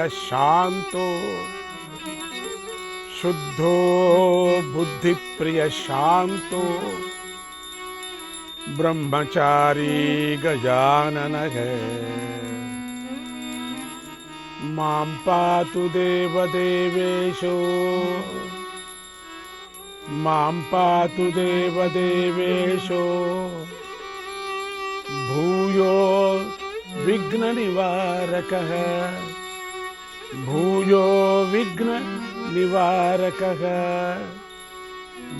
शांतो। शुद्धो बुद्धि प्रिय शांतो। ब्रह्मचारी गजानन है। माँ पातु देव देवेशो। माँ पातु देव देवेशो। भूयो विघ्न निवारक है। ಭೂಯೋ ವಿಘ್ನ ನಿವಾರಕ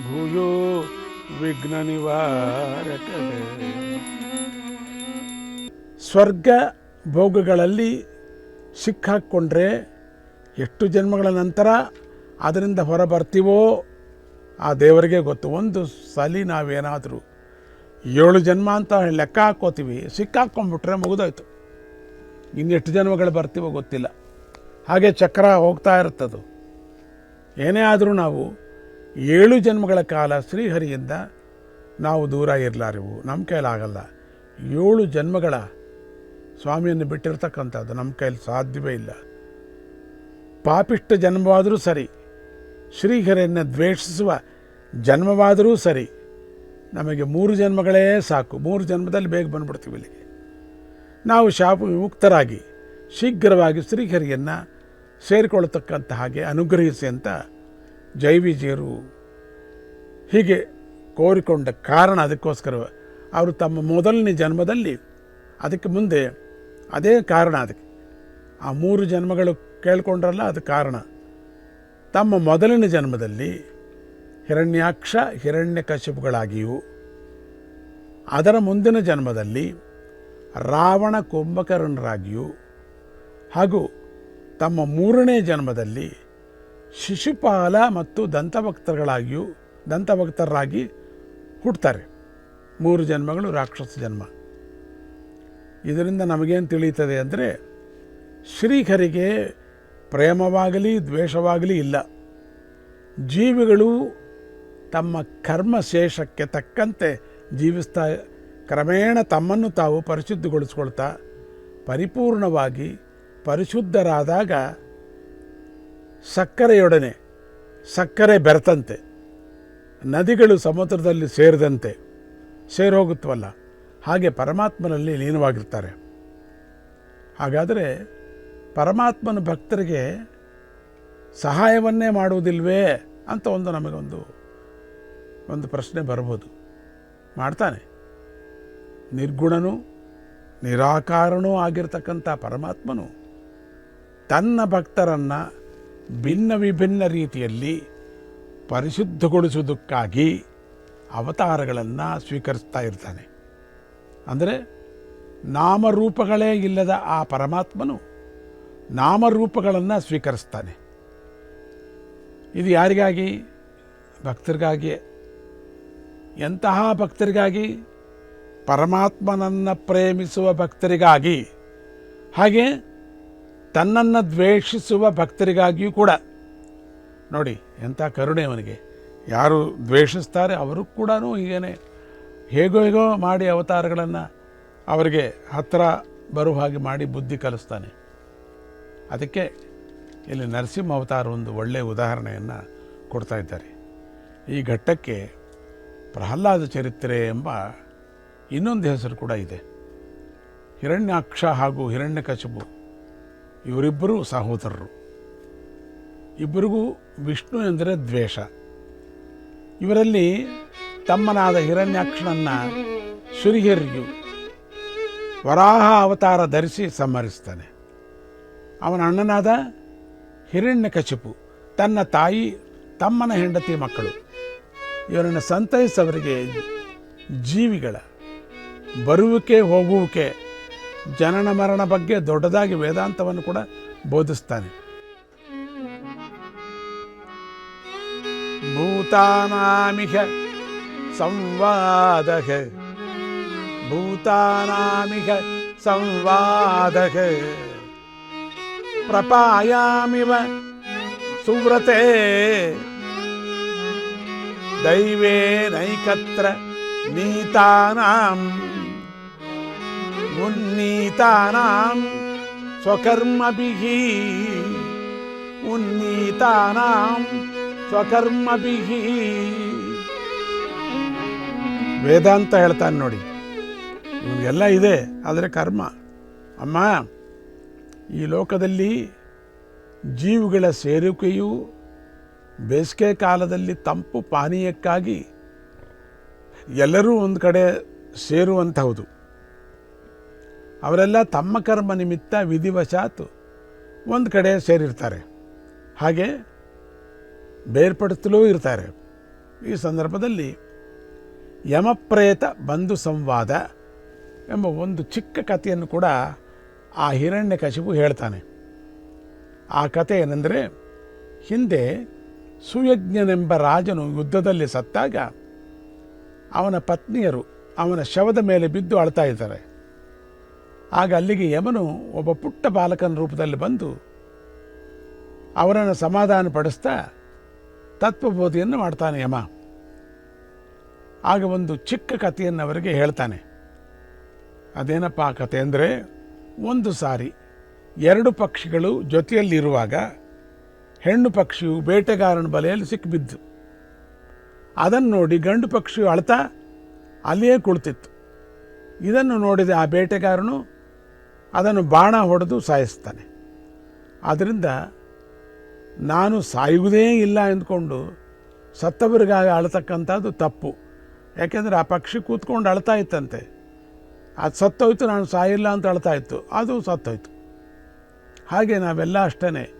ಭೂಯೋ ವಿಘ್ನ ನಿವಾರಕ ಸ್ವರ್ಗ ಭೋಗಗಳಲ್ಲಿ ಸಿಕ್ಕಾಕ್ಕೊಂಡ್ರೆ ಎಷ್ಟು ಜನ್ಮಗಳ ನಂತರ ಅದರಿಂದ ಹೊರ ಬರ್ತೀವೋ ಆ ದೇವರಿಗೆ ಗೊತ್ತು. ಒಂದು ಸಲಿ ನಾವೇನಾದರೂ ಏಳು ಜನ್ಮ ಅಂತ ಲೆಕ್ಕ ಹಾಕ್ಕೋತೀವಿ ಸಿಕ್ಕಾಕ್ಕೊಂಡ್ಬಿಟ್ರೆ ಮುಗಿದೋಯ್ತು. ಇನ್ನೆಷ್ಟು ಜನ್ಮಗಳು ಬರ್ತೀವೋ ಗೊತ್ತಿಲ್ಲ. ಹಾಗೆ ಚಕ್ರ ಹೋಗ್ತಾ ಇರುತ್ತದು. ಏನೇ ಆದರೂ ನಾವು ಏಳು ಜನ್ಮಗಳ ಕಾಲ ಶ್ರೀಹರಿಯಿಂದ ನಾವು ದೂರ ಇರಲಾರೆವು. ನಮ್ಮ ಕೈಲಾಗಲ್ಲ. ಏಳು ಜನ್ಮಗಳ ಸ್ವಾಮಿಯನ್ನು ಬಿಟ್ಟಿರ್ತಕ್ಕಂಥದ್ದು ನಮ್ಮ ಕೈಲಿ ಸಾಧ್ಯವೇ ಇಲ್ಲ. ಪಾಪಿಷ್ಟ ಜನ್ಮವಾದರೂ ಸರಿ, ಶ್ರೀಹರಿಯನ್ನು ದ್ವೇಷಿಸುವ ಜನ್ಮವಾದರೂ ಸರಿ, ನಮಗೆ ಮೂರು ಜನ್ಮಗಳೇ ಸಾಕು. ಮೂರು ಜನ್ಮದಲ್ಲಿ ಬೇಗ ಬಂದುಬಿಡ್ತೀವಿ ಇಲ್ಲಿಗೆ. ನಾವು ಶಾಪ ವಿಮುಕ್ತರಾಗಿ ಶೀಘ್ರವಾಗಿ ಶ್ರೀಹರಿಯನ್ನು ಸೇರಿಕೊಳ್ಳತಕ್ಕಂಥ ಹಾಗೆ ಅನುಗ್ರಹಿಸಿ ಅಂತ ಜೈವಿಜಿಯರು ಹೀಗೆ ಕೋರಿಕೊಂಡ ಕಾರಣ ಅದಕ್ಕೋಸ್ಕರ ಅವರು ತಮ್ಮ ಮೊದಲನೇ ಜನ್ಮದಲ್ಲಿ ಅದಕ್ಕೆ ಮುಂದೆ ಅದೇ ಕಾರಣ ಅದಕ್ಕೆ. ಆ ಮೂರು ಜನ್ಮಗಳು ಕೇಳ್ಕೊಂಡ್ರಲ್ಲ ಅದು ಕಾರಣ. ತಮ್ಮ ಮೊದಲನೇ ಜನ್ಮದಲ್ಲಿ ಹಿರಣ್ಯಾಕ್ಷ ಹಿರಣ್ಯಕಶಿಪುಗಳಾಗಿಯೂ ಅದರ ಮುಂದಿನ ಜನ್ಮದಲ್ಲಿ ರಾವಣ ಕುಂಭಕರ್ಣರಾಗಿಯೂ ಹಾಗೂ ತಮ್ಮ ಮೂರನೇ ಜನ್ಮದಲ್ಲಿ ಶಿಶುಪಾಲ ಮತ್ತು ದಂತಭಕ್ತರುಗಳಾಗಿಯೂ ದಂತಭಕ್ತರಾಗಿ ಹುಟ್ಟುತ್ತಾರೆ ಮೂರು ಜನ್ಮಗಳು ರಾಕ್ಷಸ ಜನ್ಮ. ಇದರಿಂದ ನಮಗೇನು ತಿಳಿಯುತ್ತದೆ ಅಂದರೆ ಶ್ರೀಖರಿಗೆ ಪ್ರೇಮವಾಗಲಿ, ದ್ವೇಷವಾಗಲಿ ಇಲ್ಲ. ಜೀವಿಗಳು ತಮ್ಮ ಕರ್ಮ ಶೇಷಕ್ಕೆ ತಕ್ಕಂತೆ ಜೀವಿಸ್ತಾ, ಕ್ರಮೇಣ ತಮ್ಮನ್ನು ತಾವು ಪರಿಶುದ್ಧಗೊಳಿಸ್ಕೊಳ್ತಾ, ಪರಿಪೂರ್ಣವಾಗಿ ಪರಿಶುದ್ಧರಾದಾಗ ಸಕ್ಕರೆಯೊಡನೆ, ಸಕ್ಕರೆ ಬೆರೆತಂತೆ. ನದಿಗಳು ಸಮುದ್ರದಲ್ಲಿ ಸೇರಿದಂತೆ ಸೇರೋಗುತ್ತವಲ್ಲ ಹಾಗೆ ಪರಮಾತ್ಮನಲ್ಲಿ ಲೀನವಾಗಿರ್ತಾರೆ. ಹಾಗಾದರೆ ಪರಮಾತ್ಮನ ಭಕ್ತರಿಗೆ ಸಹಾಯವನ್ನೇ ಮಾಡುವುದಿಲ್ವೇ ಅಂತ ಒಂದು ನಮಗೊಂದು, ಒಂದು ಪ್ರಶ್ನೆ ಬರ್ಬೋದು ಮಾಡ್ತಾನೆ. ನಿರ್ಗುಣನೂ ನಿರಾಕಾರನೂ ಆಗಿರ್ತಕ್ಕಂಥ ಪರಮಾತ್ಮನು ತನ್ನ ಭಕ್ತರನ್ನು ಭಿನ್ನ ವಿಭಿನ್ನ ರೀತಿಯಲ್ಲಿ ಪರಿಶುದ್ಧಗೊಳಿಸುವುದಕ್ಕಾಗಿ ಅವತಾರಗಳನ್ನು ಸ್ವೀಕರಿಸ್ತಾ ಇರ್ತಾನೆ. ಅಂದರೆ ನಾಮರೂಪಗಳೇ ಇಲ್ಲದ ಆ ಪರಮಾತ್ಮನು ನಾಮರೂಪಗಳನ್ನು ಸ್ವೀಕರಿಸ್ತಾನೆ. ಇದು ಯಾರಿಗಾಗಿ? ಭಕ್ತರಿಗಾಗಿಯೇ ಎಂತಹ ಭಕ್ತರಿಗಾಗಿ? ಪರಮಾತ್ಮನನ್ನು ಪ್ರೇಮಿಸುವ ಭಕ್ತರಿಗಾಗಿ. ಹಾಗೆ ತನ್ನನ್ನು ದ್ವೇಷಿಸುವ ಭಕ್ತರಿಗಾಗಿಯೂ ಕೂಡ. ನೋಡಿ, ಎಂಥ ಕರುಣೆ ಅವನಿಗೆ. ಯಾರು ದ್ವೇಷಿಸ್ತಾರೆ ಅವರು ಕೂಡ ಹೀಗೇನೆ ಹೇಗೋ ಹೇಗೋ ಮಾಡಿ ಅವತಾರಗಳನ್ನು ಅವರಿಗೆ ಹತ್ತಿರ ಬರುವ ಹಾಗೆ ಮಾಡಿ ಬುದ್ಧಿ ಕಲಿಸ್ತಾನೆ. ಅದಕ್ಕೆ ಇಲ್ಲಿ ನರಸಿಂಹ ಅವತಾರ ಒಂದು ಒಳ್ಳೆಯ ಉದಾಹರಣೆಯನ್ನು ಕೊಡ್ತಾ ಇದ್ದಾರೆ. ಈ ಘಟ್ಟಕ್ಕೆ ಪ್ರಹ್ಲಾದ ಚರಿತ್ರೆ ಎಂಬ ಇನ್ನೊಂದು ಹೆಸರು ಕೂಡ ಇದೆ. ಹಿರಣ್ಯಾಕ್ಷ ಹಾಗೂ ಹಿರಣ್ಯಕಶಿಪು. ಇವರಿಬ್ಬರೂ ಸಹೋದರರು. ಇಬ್ಬರಿಗೂ ವಿಷ್ಣು ಎಂದರೆ ದ್ವೇಷ. ಇವರಲ್ಲಿ ತಮ್ಮನಾದ ಹಿರಣ್ಯಾಕ್ಷನನ್ನು ಸುರಿಹಿರಿಯು ವರಾಹ ಅವತಾರ ಧರಿಸಿ ಸಂಹರಿಸ್ತಾನೆ. ಅವನ ಅಣ್ಣನಾದ ಹಿರಣ್ಯಕಶಿಪು ತನ್ನ ತಾಯಿ, ತಮ್ಮನ ಹೆಂಡತಿ ಮಕ್ಕಳು, ಇವರನ್ನು ಸಂತೈಸವರಿಗೆ ಜೀವಿಗಳ, ಬರುವಿಕೆ ಹೋಗುವಿಕೆ ಜನನ ಮರಣ ಬಗ್ಗೆ ದೊಡ್ಡದಾಗಿ ವೇದಾಂತವನ್ನು ಕೂಡ ಬೋಧಿಸ್ತಾನೆ ಭೂತಾನಾಮಿಹ ಸಂವಾದ ಭೂತಾನಾಮಿಹ ಸಂವಾದ ಪ್ರಪಾಯಾಮಿವ ಸುವ್ರತೆ ದೈವೇನೈಕತ್ರ ನೀತಾನಾಂ ಉನ್ನೀತಾನಾಂ ಸ್ವಕರ್ಮಭಿಃ ಉನ್ನೀತಾನಾಂ ಸ್ವಕರ್ಮಭಿಃ ವೇದಾಂತ ಹೇಳ್ತಾನೆ ನೋಡಿ. ನಿಮಗೆಲ್ಲ ಇದೆ, ಆದರೆ ಕರ್ಮ. ಅಮ್ಮ, ಈ ಲೋಕದಲ್ಲಿ ಜೀವಿಗಳ ಸೇರುವಿಕೆಯು ಬೇಸಿಗೆ ಕಾಲದಲ್ಲಿ ತಂಪು ಪಾನೀಯಕ್ಕಾಗಿ ಎಲ್ಲರೂ ಒಂದು ಕಡೆ ಸೇರುವಂಥವುದು ಅವರೆಲ್ಲ ತಮ್ಮ ಕರ್ಮ ನಿಮಿತ್ತ ವಿಧಿವಶಾತ್ ಒಂದು ಕಡೆ ಸೇರಿರ್ತಾರೆ. ಹಾಗೆ ಬೇರ್ಪಡಿಸಲೂ ಇರ್ತಾರೆ. ಈ ಸಂದರ್ಭದಲ್ಲಿ ಯಮಪ್ರೇತ ಬಂಧು ಸಂವಾದ ಎಂಬ ಒಂದು ಚಿಕ್ಕ ಕಥೆಯನ್ನು ಕೂಡ ಆ ಹಿರಣ್ಯಕಶಿಪು ಹೇಳ್ತಾನೆ. ಆ ಕಥೆ ಏನೆಂದರೆ ಹಿಂದೆ ಸುಯಜ್ಞನೆಂಬ ರಾಜನು ಯುದ್ಧದಲ್ಲಿ ಸತ್ತಾಗ ಅವನ ಪತ್ನಿಯರು ಅವನ ಶವದ ಮೇಲೆ ಬಿದ್ದು ಅಳ್ತಾ ಇದ್ದಾರೆ. ಆಗ ಅಲ್ಲಿಗೆ ಯಮನು ಒಬ್ಬ ಪುಟ್ಟ ಬಾಲಕನ ರೂಪದಲ್ಲಿ ಬಂದು ಅವರನ್ನು ಸಮಾಧಾನ ಪಡಿಸ್ತಾ ತತ್ವಬೋಧಿಯನ್ನು ಮಾಡ್ತಾನೆ ಯಮ. ಆಗ ಒಂದು ಚಿಕ್ಕ ಕಥೆಯನ್ನು ಅವರಿಗೆ ಹೇಳ್ತಾನೆ. ಅದೇನಪ್ಪ ಆ ಕಥೆ ಅಂದರೆ ಒಂದು ಸಾರಿ ಎರಡು ಪಕ್ಷಿಗಳು ಜೊತೆಯಲ್ಲಿರುವಾಗ ಹೆಣ್ಣು ಪಕ್ಷಿಯು ಬೇಟೆಗಾರನ ಬಲೆಯಲ್ಲಿ ಸಿಕ್ಕಿಬಿದ್ದು ಅದನ್ನು ನೋಡಿ ಗಂಡು ಪಕ್ಷಿಯು ಅಳ್ತಾ ಅಲ್ಲಿಯೇ ಕುಳಿತಿತ್ತು. ಇದನ್ನು ನೋಡಿದ ಆ ಬೇಟೆಗಾರನು ಅದನ್ನು ಬಾಣ ಹೊಡೆದು ಸಾಯಿಸ್ತಾನೆ. ಆದ್ದರಿಂದ ನಾನು ಸಾಯುವುದೇ ಇಲ್ಲ ಎಂದ್ಕೊಂಡು ಸತ್ತವರಿಗಾಗಿ ಅಳತಕ್ಕಂಥದ್ದು ತಪ್ಪು. ಯಾಕೆಂದರೆ ಆ ಪಕ್ಷಿ ಕೂತ್ಕೊಂಡು ಅಳ್ತಾ ಇತ್ತಂತೆ. ಅದು ಸತ್ತೋಯ್ತು, ನಾನು ಸಾಯಿಲ್ಲ ಅಂತ ಅಳ್ತಾ ಇತ್ತು. ಅದು ಸತ್ತೋಯ್ತು. ಹಾಗೆ ನಾವೆಲ್ಲ ಅಷ್ಟೇ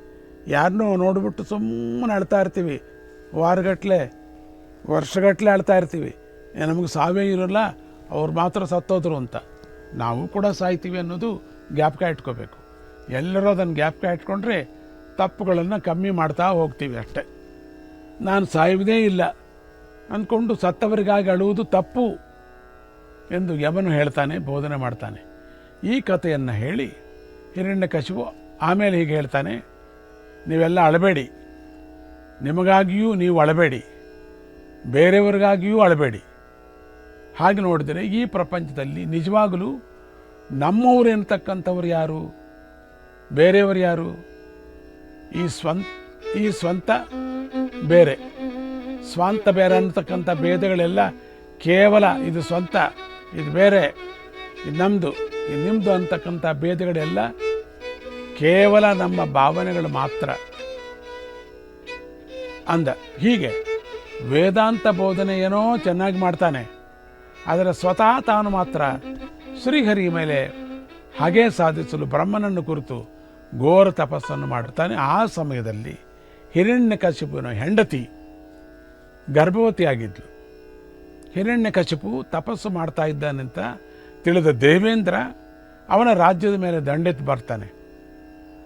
ಯಾರನ್ನೋ ನೋಡಿಬಿಟ್ಟು ಸುಮ್ಮನೆ ಅಳ್ತಾ ಇರ್ತೀವಿ. ವಾರಗಟ್ಟಲೆ ವರ್ಷಗಟ್ಟಲೆ ಅಳ್ತಾ ಇರ್ತೀವಿ. ನಮಗೆ ಸಾವೇ ಇರೋಲ್ಲ, ಅವ್ರು ಮಾತ್ರ ಸತ್ತೋದ್ರು ಅಂತ. ನಾವು ಕೂಡ ಸಾಯ್ತೀವಿ ಅನ್ನೋದು ಜ್ಞಾಪಕ ಇಟ್ಕೋಬೇಕು. ಎಲ್ಲರೂ ಅದನ್ನು ಜ್ಞಾಪಕ ಇಟ್ಕೊಂಡ್ರೆ ತಪ್ಪುಗಳನ್ನು ಕಮ್ಮಿ ಮಾಡ್ತಾ ಹೋಗ್ತೀವಿ ಅಷ್ಟೆ. ನಾನು ಸಾಯುವುದೇ ಇಲ್ಲ. ಅಂದ್ಕೊಂಡು ಸತ್ತವರಿಗಾಗಿ ಅಳುವುದು ತಪ್ಪು ಎಂದು ಯಮನು ಹೇಳ್ತಾನೆ, ಬೋಧನೆ ಮಾಡ್ತಾನೆ. ಈ ಕಥೆಯನ್ನು ಹೇಳಿ ಹಿರಣ್ಯಕಶಿಪು ಆಮೇಲೆ ಹೀಗೆ ಹೇಳ್ತಾನೆ, ನೀವೆಲ್ಲ ಅಳಬೇಡಿ. ನಿಮಗಾಗಿಯೂ ನೀವು ಅಳಬೇಡಿ. ಬೇರೆಯವರಿಗಾಗಿಯೂ ಅಳಬೇಡಿ. ಹಾಗೆ ನೋಡಿದರೆ ಈ ಪ್ರಪಂಚದಲ್ಲಿ ನಿಜವಾಗಲೂ ನಮ್ಮವರು ಎನ್ನತಕ್ಕಂಥವ್ರು ಯಾರು? ಬೇರೆಯವರು ಯಾರು? ಈ ಸ್ವಂತ ಈ ಸ್ವಂತ ಬೇರೆ. ಸ್ವಂತ ಬೇರೆ ಅನ್ನತಕ್ಕಂಥ ಭೇದಗಳೆಲ್ಲ ಕೇವಲ ಇದು ಸ್ವಂತ, ಇದು ಬೇರೆ, ಇದು ನಮ್ಮದು ಇದು ನಿಮ್ಮದು ಅಂತಕ್ಕಂಥ ಭೇದಗಳೆಲ್ಲ ಕೇವಲ ನಮ್ಮ ಭಾವನೆಗಳು ಮಾತ್ರ. ಅಂದ ಹೀಗೆ ವೇದಾಂತ ಬೋಧನೆ ಏನೋ ಚೆನ್ನಾಗಿ ಮಾಡ್ತಾನೆ, ಆದರೆ ಸ್ವತಃ ತಾನು ಮಾತ್ರ ಶ್ರೀಹರಿ ಮೇಲೆ ಹಾಗೆ ಸಾಧಿಸಲು ಬ್ರಹ್ಮನನ್ನು ಕುರಿತು ಘೋರ ತಪಸ್ಸನ್ನು ಮಾಡುತ್ತಾನೆ. ಆ ಸಮಯದಲ್ಲಿ ಹಿರಣ್ಯಕಶಿಪುವಿನ ಹೆಂಡತಿ ಗರ್ಭವತಿಯಾಗಿದ್ಲು. ಹಿರಣ್ಯಕಶಿಪು ತಪಸ್ಸು ಮಾಡ್ತಾ ಇದ್ದಾನಂತ ತಿಳಿದ ದೇವೇಂದ್ರ ಅವನ ರಾಜ್ಯದ ಮೇಲೆ ದಂಡೆತ್ತು ಬರ್ತಾನೆ.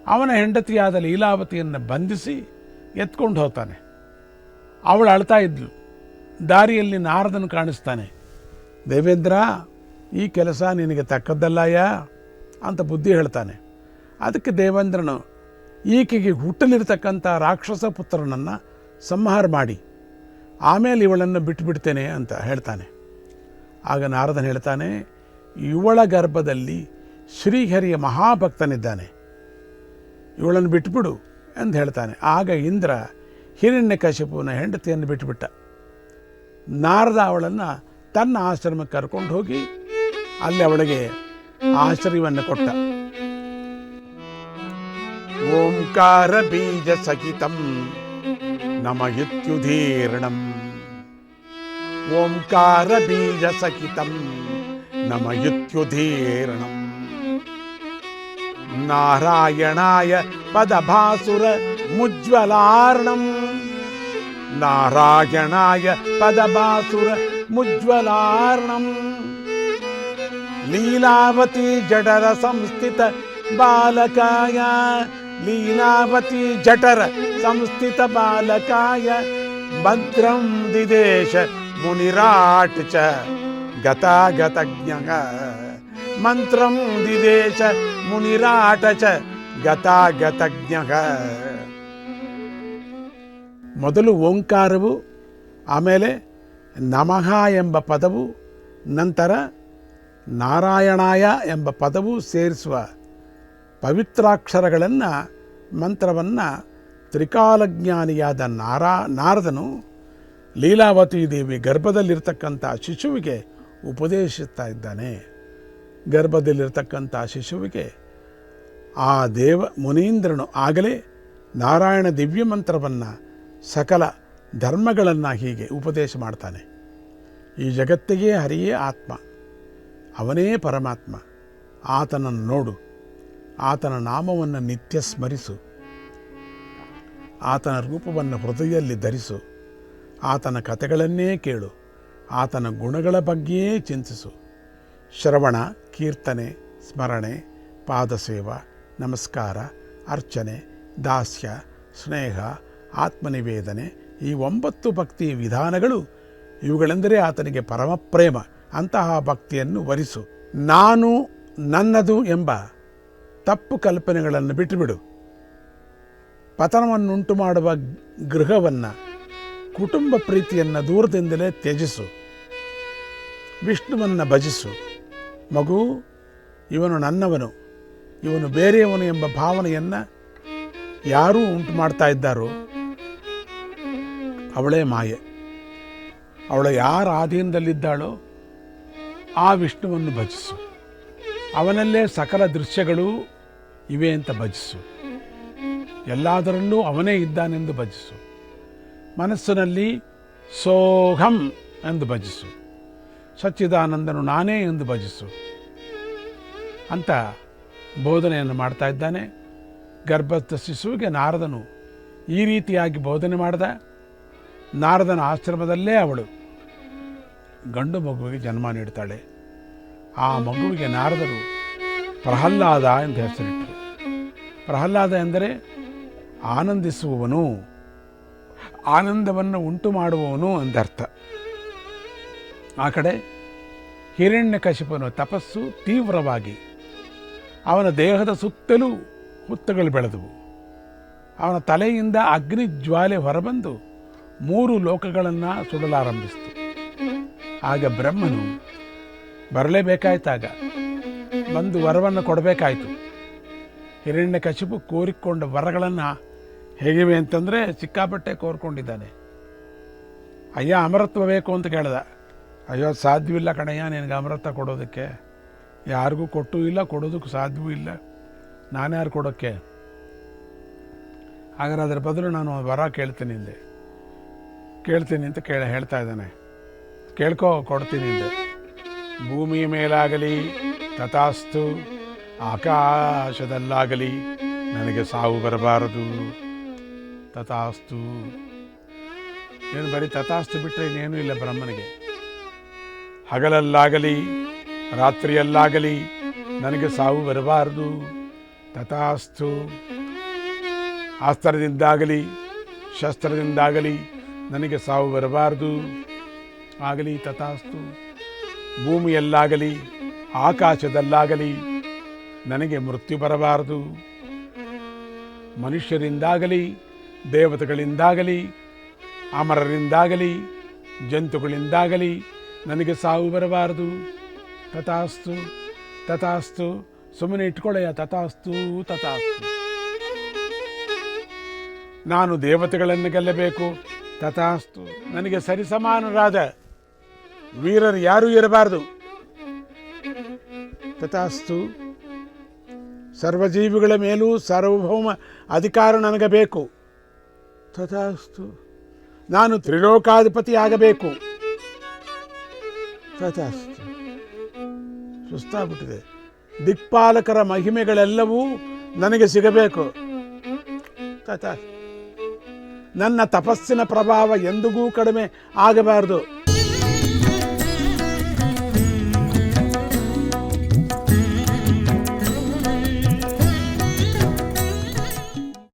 ಅವನ ಹೆಂಡತಿಯಾದ ಲೀಲಾವತಿಯನ್ನು ಬಂಧಿಸಿ ಎತ್ಕೊಂಡು ಹೋಗ್ತಾನೆ. ಅವಳು ಅಳ್ತಾ ಇದ್ಲು. ದಾರಿಯಲ್ಲಿ ನಾರದನು ಕಾಣಿಸ್ತಾನೆ. ದೇವೇಂದ್ರ ಈ ಕೆಲಸ ನಿನಗೆ ತಕ್ಕದ್ದಲ್ಲಯ್ಯ ಅಂತ ಬುದ್ಧಿ ಹೇಳ್ತಾನೆ. ಅದಕ್ಕೆ ದೇವೇಂದ್ರನು ಈಕೆಗೆ ಹುಟ್ಟಲಿರ್ತಕ್ಕಂಥ ರಾಕ್ಷಸ ಪುತ್ರನನ್ನು ಸಂಹಾರ ಮಾಡಿ, ಆಮೇಲೆ ಇವಳನ್ನು ಬಿಟ್ಟುಬಿಡ್ತೇನೆ ಅಂತ ಹೇಳ್ತಾನೆ. ಆಗ ನಾರದನ್ ಹೇಳ್ತಾನೆ, ಇವಳ ಗರ್ಭದಲ್ಲಿ ಶ್ರೀಹರಿಯ ಮಹಾಭಕ್ತನಿದ್ದಾನೆ. ಇವಳನ್ನು ಬಿಟ್ಬಿಡು ಅಂತ ಹೇಳ್ತಾನೆ. ಆಗ ಇಂದ್ರ ಹಿರಣ್ಯಕಶಿಪುವಿನ ಹೆಂಡತಿಯನ್ನು ಬಿಟ್ಟುಬಿಟ್ಟ ನಾರದ ಅವಳನ್ನು ತನ್ನ ಆಶ್ರಮಕ್ಕೆ ಕರ್ಕೊಂಡು ಹೋಗಿ ಅಲ್ಲಿ ಅವಳಿಗೆ ಆಶ್ರಯವನ್ನು ಕೊಟ್ಟ ಓಂಕಾರ ಬೀಜ ಸಹಿತಂ ನಮಯಿತ್ಯುದೀರ್ಣಂ ಓಂಕಾರ ಬೀಜ ಸಹಿತಂ ನಮಯಿತ್ಯುದೀರ್ಣಂ ನಾರಾಯಣಾಯ ಪದಭಾಸುರ ಮುಜ್ವಲಾರ್ಣಂ ನಾರಾಯಣಾಯ ಪದಭಾಸುರ ಮುಜ್ವಲಾರ್ಣಂ ಲೀಲಾವತಿ ಜಠರ ಸಂಸ್ಥಿತ ಬಾಲಕಾಯ ಲೀಲಾವತಿ ಜಠರ ಸಂಸ್ಥಿತ ಬಾಲಕಾಯ ಭದ್ರಂ ದಿದೇಶ ಮುನಿರಾಟ್ ಚ ಗತಾಗತಜ್ಞ ಮಂತ್ರಂ ದಿದೇಶ ಮುನಿರಾಟ ಚ ಗತಾಗತಜ್ಞ ಮೊದಲು ಓಂಕಾರವು ಆಮೇಲೆ ನಮಃ ಎಂಬ ಪದವು ನಂತರ ನಾರಾಯಣಾಯ ಎಂಬ ಪದವು ಸೇರಿಸುವ ಪವಿತ್ರಾಕ್ಷರಗಳನ್ನು, ಮಂತ್ರವನ್ನು ತ್ರಿಕಾಲಜ್ಞಾನಿಯಾದ ನಾರಾ, ನಾರದನು ಲೀಲಾವತಿ ದೇವಿ ಗರ್ಭದಲ್ಲಿರ್ತಕ್ಕಂಥ ಶಿಶುವಿಗೆ ಉಪದೇಶಿಸ್ತಾ ಇದ್ದಾನೆ. ಗರ್ಭದಲ್ಲಿರ್ತಕ್ಕಂಥ ಶಿಶುವಿಗೆ ಆ ದೇವ ಮುನೀಂದ್ರನು ಆಗಲೇ ನಾರಾಯಣ ದಿವ್ಯ ಮಂತ್ರವನ್ನು ಸಕಲ ಧರ್ಮಗಳನ್ನು ಹೀಗೆ ಉಪದೇಶ ಮಾಡ್ತಾನೆ. ಈ ಜಗತ್ತಿಗೆ ಹರಿಯೇ ಆತ್ಮ. ಅವನೇ ಪರಮಾತ್ಮ. ಆತನನ್ನು ನೋಡು. ಆತನ ನಾಮವನ್ನು ನಿತ್ಯ ಸ್ಮರಿಸು. ಆತನ ರೂಪವನ್ನು ಹೃದಯದಲ್ಲಿ ಧರಿಸು. ಆತನ ಕಥೆಗಳನ್ನೇ ಕೇಳು. ಆತನ ಗುಣಗಳ ಬಗ್ಗೆಯೇ ಚಿಂತಿಸು. ಶ್ರವಣ, ಕೀರ್ತನೆ, ಸ್ಮರಣೆ, ಪಾದಸೇವ, ನಮಸ್ಕಾರ, ಅರ್ಚನೆ, ದಾಸ್ಯ, ಸ್ನೇಹ, ಆತ್ಮನಿವೇದನೆ ಈ ಒಂಬತ್ತು ಭಕ್ತಿ ವಿಧಾನಗಳು ಇವುಗಳೆಂದರೆ ಆತನಿಗೆ ಪರಮಪ್ರೇಮ. ಅಂತಹ ಭಕ್ತಿಯನ್ನು ವರಿಸು. ನಾನು ನನ್ನದು ಎಂಬ ತಪ್ಪು ಕಲ್ಪನೆಗಳನ್ನು ಬಿಟ್ಟುಬಿಡು. ಪತನವನ್ನುಂಟು ಮಾಡುವ ಗೃಹವನ್ನು, ಕುಟುಂಬ ಪ್ರೀತಿಯನ್ನು ದೂರದಿಂದಲೇ ತ್ಯಜಿಸು. ವಿಷ್ಣುವನ್ನು ಭಜಿಸು. ಮಗು, ಇವನು ನನ್ನವನು, ಇವನು ಬೇರೆಯವನು ಎಂಬ ಭಾವನೆಯನ್ನು ಯಾರೂ ಉಂಟು ಮಾಡ್ತಾ ಇದ್ದಾರೋ, ಅವಳೇ ಮಾಯೆ. ಅವಳು ಯಾರ ಆಧೀನದಲ್ಲಿದ್ದಾಳೋ ಆ ವಿಷ್ಣುವನ್ನು ಭಜಿಸು. ಅವನಲ್ಲೇ ಸಕಲ ದೃಶ್ಯಗಳು ಇವೆ ಅಂತ ಭಜಿಸು. ಎಲ್ಲದರಲ್ಲೂ ಅವನೇ ಇದ್ದಾನೆಂದು ಭಜಿಸು. ಮನಸ್ಸಿನಲ್ಲಿ ಸೋಹಂ ಎಂದು ಭಜಿಸು. ಸಚ್ಚಿದಾನಂದನು ನಾನೇ ಎಂದು ಭಜಿಸು. ಅಂತ ಬೋಧನೆಯನ್ನು ಮಾಡ್ತಾ ಇದ್ದಾನೆ. ಗರ್ಭಸ್ಥ ಶಿಶುವಿಗೆ ನಾರದನು ಈ ರೀತಿಯಾಗಿ ಬೋಧನೆ ಮಾಡಿದ. ನಾರದನ ಆಶ್ರಮದಲ್ಲೇ ಅವಳು. ಗಂಡು ಮಗುವಿಗೆ ಜನ್ಮ ನೀಡ್ತಾಳೆ. ಆ ಮಗುವಿಗೆ ನಾರದರು ಪ್ರಹ್ಲಾದ ಎಂದು ಹೆಸರಿಟ್ಟರು. ಪ್ರಹ್ಲಾದ ಎಂದರೆ ಆನಂದಿಸುವವನು, ಆನಂದವನ್ನು ಉಂಟು ಮಾಡುವವನು ಅಂದರ್ಥ ಆ ಕಡೆ ಹಿರಣ್ಯಕಶಿಪನು ತಪಸ್ಸು ತೀವ್ರವಾಗಿ. ಅವನ ದೇಹದ ಸುತ್ತಲೂ ಹುತ್ತಗಳು ಬೆಳೆದವು. ಅವನ ತಲೆಯಿಂದ ಅಗ್ನಿ ಜ್ವಾಲೆ ಹೊರಬಂದು ಮೂರು ಲೋಕಗಳನ್ನು ಸುಡಲಾರಂಭಿಸಿತು. ಆಗ ಬ್ರಹ್ಮನು, ಬರಲೇಬೇಕಾಯ್ತಾಗ. ಬಂದು ವರವನ್ನು ಕೊಡಬೇಕಾಯಿತು. ಹಿರಣ್ಯಕಶಿಪು ಕೋರಿಕೊಂಡ ವರಗಳನ್ನು ಹೇಗಿವೆ ಅಂತಂದರೆ ಸಿಕ್ಕಾಪಟ್ಟೆ ಕೋರ್ಕೊಂಡಿದ್ದಾನೆ. ಅಯ್ಯ, ಅಮರತ್ವ ಬೇಕು ಅಂತ ಕೇಳ್ದ. ಅಯ್ಯೋ, ಸಾಧ್ಯವಿಲ್ಲ ಕಣಯ್ಯ, ನಿನಗೆ ಅಮೃತ ಕೊಡೋದಕ್ಕೆ. ಯಾರಿಗೂ ಕೊಟ್ಟು ಇಲ್ಲ, ಕೊಡೋದಕ್ಕೂ ಸಾಧ್ಯವೂ ಇಲ್ಲ. ನಾನ್ಯಾರು ಕೊಡೋಕ್ಕೆ? ಹಾಗಾದ್ರೆ ಅದರ ಬದಲು ನಾನು ವರ ಕೇಳ್ತೀನಿ ಇಲ್ಲಿ ಕೇಳ್ತೀನಿ ಅಂತ ಕೇಳ, ಹೇಳ್ತಾ ಇದ್ದಾನೆ. ಕೇಳ್ಕೋ, ಕೊಡ್ತೀನಿ ಅಂದೆ. ಭೂಮಿಯ ಮೇಲಾಗಲಿ, ತಥಾಸ್ತು, ಆಕಾಶದಲ್ಲಾಗಲಿ, ನನಗೆ ಸಾವು ಬರಬಾರದು. ತಥಾಸ್ತು. ಏನು ಬರೀ ತಥಾಸ್ತು ಬಿಟ್ಟರೆ ಇನ್ನೇನೂ ಇಲ್ಲ ಬ್ರಹ್ಮನಿಗೆ. ಹಗಲಲ್ಲಾಗಲಿ, ರಾತ್ರಿಯಲ್ಲಾಗಲಿ, ನನಗೆ ಸಾವು ಬರಬಾರದು. ತಥಾಸ್ತು. ಆಸ್ತ್ರದಿಂದಾಗಲಿ, ಶಸ್ತ್ರದಿಂದಾಗಲಿ, ನನಗೆ ಸಾವು ಬರಬಾರದು. ಆಗಲಿ, ತಥಾಸ್ತು. ಭೂಮಿಯಲ್ಲಾಗಲಿ, ಆಕಾಶದಲ್ಲಾಗಲಿ ನನಗೆ ಮೃತ್ಯು ಬರಬಾರದು. ಮನುಷ್ಯರಿಂದಾಗಲಿ, ದೇವತೆಗಳಿಂದಾಗಲಿ, ಅಮರರಿಂದಾಗಲಿ, ಜಂತುಗಳಿಂದಾಗಲಿ ನನಗೆ ಸಾವು ಬರಬಾರದು. ತಥಾಸ್ತು ತಥಾಸ್ತು. ಸುಮ್ಮನೆ ಇಟ್ಕೊಳ್ಳಯ್ಯ, ತಥಾಸ್ತು ತಥಾಸ್ತು. ನಾನು ದೇವತೆಗಳನ್ನು ಗೆಲ್ಲಬೇಕು. ತಥಾಸ್ತು. ನನಗೆ ಸರಿಸಮಾನರಾದ ವೀರರು ಯಾರೂ ಇರಬಾರದು. ತಥಾಸ್ತು, ಸರ್ವಜೀವಿಗಳ ಮೇಲೂ ಸಾರ್ವಭೌಮ ಅಧಿಕಾರ ನನಗೆ ಬೇಕು ತಥಾಸ್ತು, ನಾನು ತ್ರಿಲೋಕಾಧಿಪತಿ ಆಗಬೇಕು ತಥಾಸ್ತು, ಸುಸ್ತಾಗ್ಬಿಟ್ಟಿದೆ. ದಿಕ್ಪಾಲಕರ ಮಹಿಮೆಗಳೆಲ್ಲವೂ ನನಗೆ ಸಿಗಬೇಕು. ತಥಾಸ್ತು, ನನ್ನ ತಪಸ್ಸಿನ ಪ್ರಭಾವ ಎಂದಿಗೂ ಕಡಿಮೆ ಆಗಬಾರದು.